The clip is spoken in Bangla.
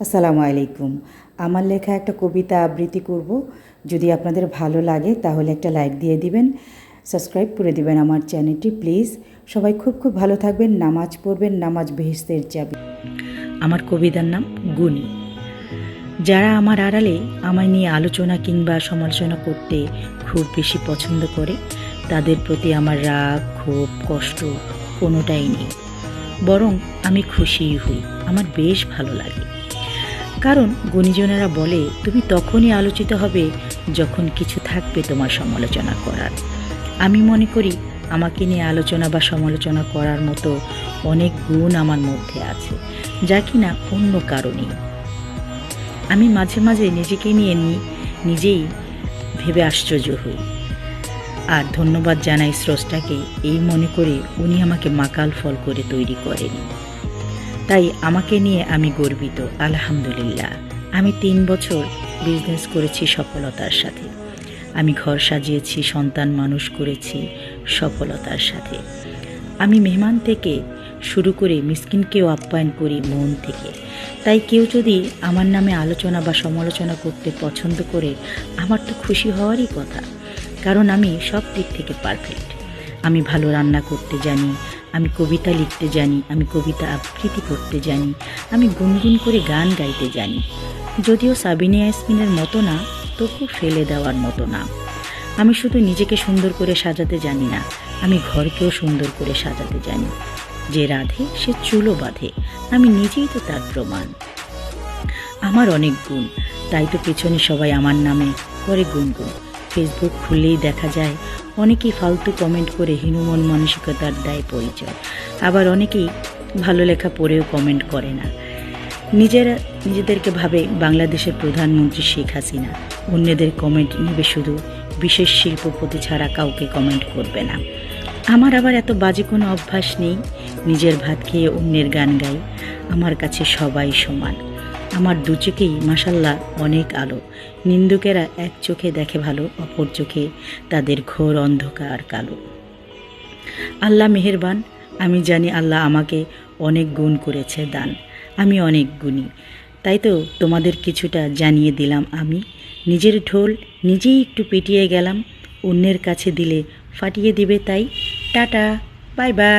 আসসালামু আলাইকুম। আমার লেখা একটা কবিতা আবৃত্তি করব। যদি আপনাদের ভালো লাগে তাহলে একটা লাইক দিয়ে দিবেন, সাবস্ক্রাইব করে দিবেন আমার চ্যানেলটি প্লিজ। সবাই খুব খুব ভালো থাকবেন, নামাজ পড়বেন, নামাজ বেহেস্তের চাবি। আমার কবিতার নাম গুণী। যারা আমার আড়ালে আমায় নিয়ে আলোচনা কিংবা সমালোচনা করতে খুব বেশি পছন্দ করে, তাদের প্রতি আমার রাগ, ক্ষোভ, কষ্ট কোনোটাই নেই। বরং আমি খুশিই হই। আমার বেশ ভালো লাগে। কারণ গুণীজনেরা বলে, তুমি তখনই আলোচিত হবে যখন কিছু থাকবে তোমার সমালোচনা করার। আমি মনে করি, আমাকে নিয়ে আলোচনা বা সমালোচনা করার মতো অনেক গুণ আমার মধ্যে আছে, যা কিনা অন্য কারণেই। আমি মাঝে মাঝে নিজেকে নিয়ে নিজেই ভেবে আশ্চর্য হই। আর ধন্যবাদ জানাই স্রষ্টাকে, এই মনে করে উনি আমাকে মাকাল ফল করে তৈরি করেনি। তাই আমাকে নিয়ে আমি গর্বিত, আলহামদুলিল্লাহ। আমি তিন বছর বিজনেস করেছি সফলতার সাথে। আমি ঘর সাজিয়েছি, সন্তান মানুষ করেছি সফলতার সাথে। আমি মেহমান থেকে শুরু করে মিসকিনকেও আপ্যায়ন করি মন থেকে। তাই কেউ যদি আমার নামে আলোচনা বা সমালোচনা করতে পছন্দ করে, আমার তো খুশি হওয়ারই কথা। কারণ আমি সব দিক থেকে পারফেক্ট আমি ভালো রান্না করতে জানি আমি কবিতা লিখতে জানি, আমি কবিতা আবৃত্তি করতে জানি, আমি গুনগুন করে গান গাইতে জানি। যদিও সাবিনা ইয়াসমিনের মতো না, তবু ফেলে দেওয়ার মতো না। আমি শুধু নিজেকে সুন্দর করে সাজাতে জানি না, আমি ঘরকেও সুন্দর করে সাজাতে জানি। যে রাধে, সে চুলো বাঁধে, আমি নিজেই তো তার প্রমাণ। আমার অনেক গুণ, তাই তো পেছনে সবাই আমার নামে করে গুনগুন। ফেসবুক খুললেই দেখা যায় অনেকেই ফালতু কমেন্ট করে হীনমন মানসিকতার দায় পরিচয়। আবার অনেকেই ভালো লেখা পড়েও কমেন্ট করে না। নিজেরা, নিজেদেরকে ভাবে বাংলাদেশের প্রধানমন্ত্রী শেখ হাসিনা। অন্যদের কমেন্ট নেবে শুধু বিশেষ শিল্পপতি ছাড়া কাউকে কমেন্ট করবে না। আমার আবার এত বাজে কোনো অভ্যাস নেই। নিজের ভাত খেয়ে অন্যের গান গাই। আমার কাছে সবাই সমান। আমার দু চোখেই মাসাল্লাহ অনেক আলো। নিন্দুকেরা এক চোখে দেখে ভালো, অপর চোখে তাদের ঘোর অন্ধকার কালো। আল্লাহ মেহেরবান, আমি জানি আল্লাহ আমাকে অনেক গুণ করেছে দান। আমি অনেক গুণী। তাই তো তোমাদের কিছুটা জানিয়ে দিলাম আমি। নিজের ঢোল নিজেই একটু পিটিয়ে গেলাম। অন্যের কাছে দিলে ফাটিয়ে দিবে তাই। Tata, bye bye.